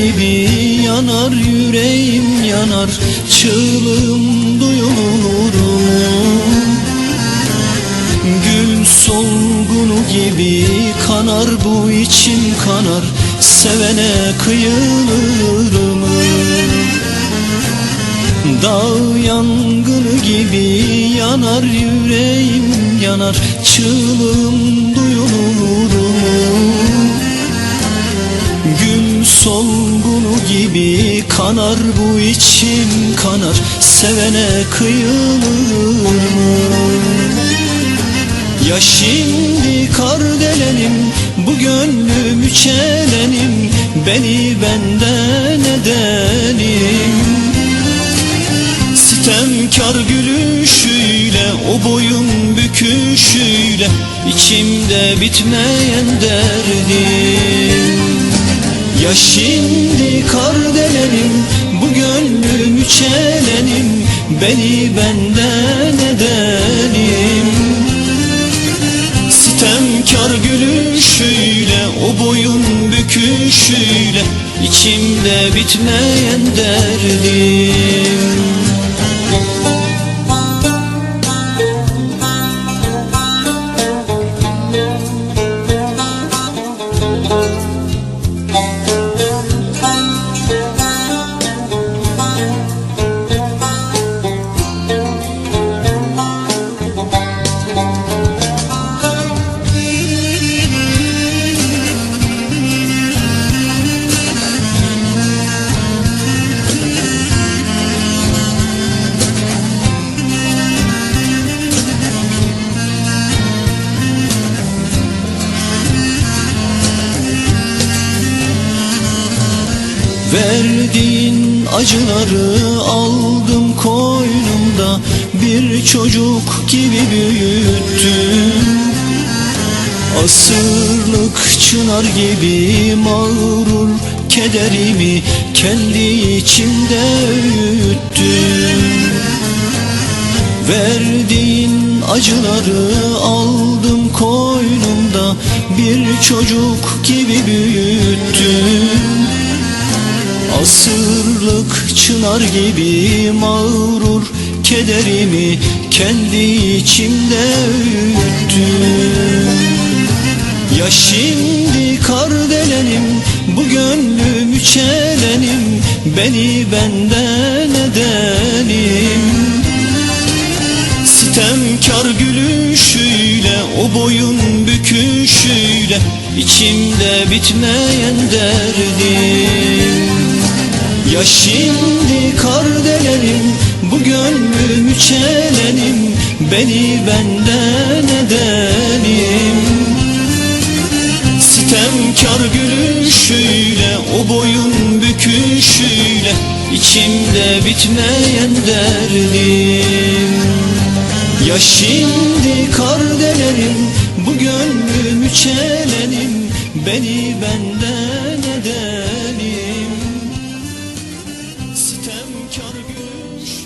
gibi yanar yüreğim yanar Çığlığım duyulur? Gül solgunu gibi kanar bu içim kanar Sevene kıyılır mı? Dağ yangını gibi yanar yüreğim yanar Çığlığım duyulur gibi kanar bu içim kanar Sevene kıyılır mı? Ya şimdi kardelenim bu gönlümü çelenim Beni benden edenim Sitemkar gülüşüyle o boyun büküşüyle içimde bitmeyen derdim Ya şimdi kardelenim bu gönlümü çelenim Beni benden edenim Sitemkar gülüşüyle o boyun büküşüyle içimde bitmeyen derdim Verdiğin acıları aldım koynumda. Bir çocuk gibi büyüttüm. Asırlık çınar gibi mağrur kederimi kendi içimde öğüttüm Verdiğin acıları aldım koynumda. Bir çocuk gibi büyüttüm çınar gibi mağrur kederimi kendi içimde öğüttüm Ya şimdi kardelenim bu gönlümü çelenim Beni benden edenim. Sitemkar gülüşüyle o boyun büküşüyle içimde bitmeyen derdim Ya şimdi kardelenim bu gönlümü çelenim Beni benden edenim. Sitemkar gülüşüyle o boyun büküşüyle içimde bitmeyen derdim. Ya şimdi kardelenim bu gönlümü çelenim Beni benden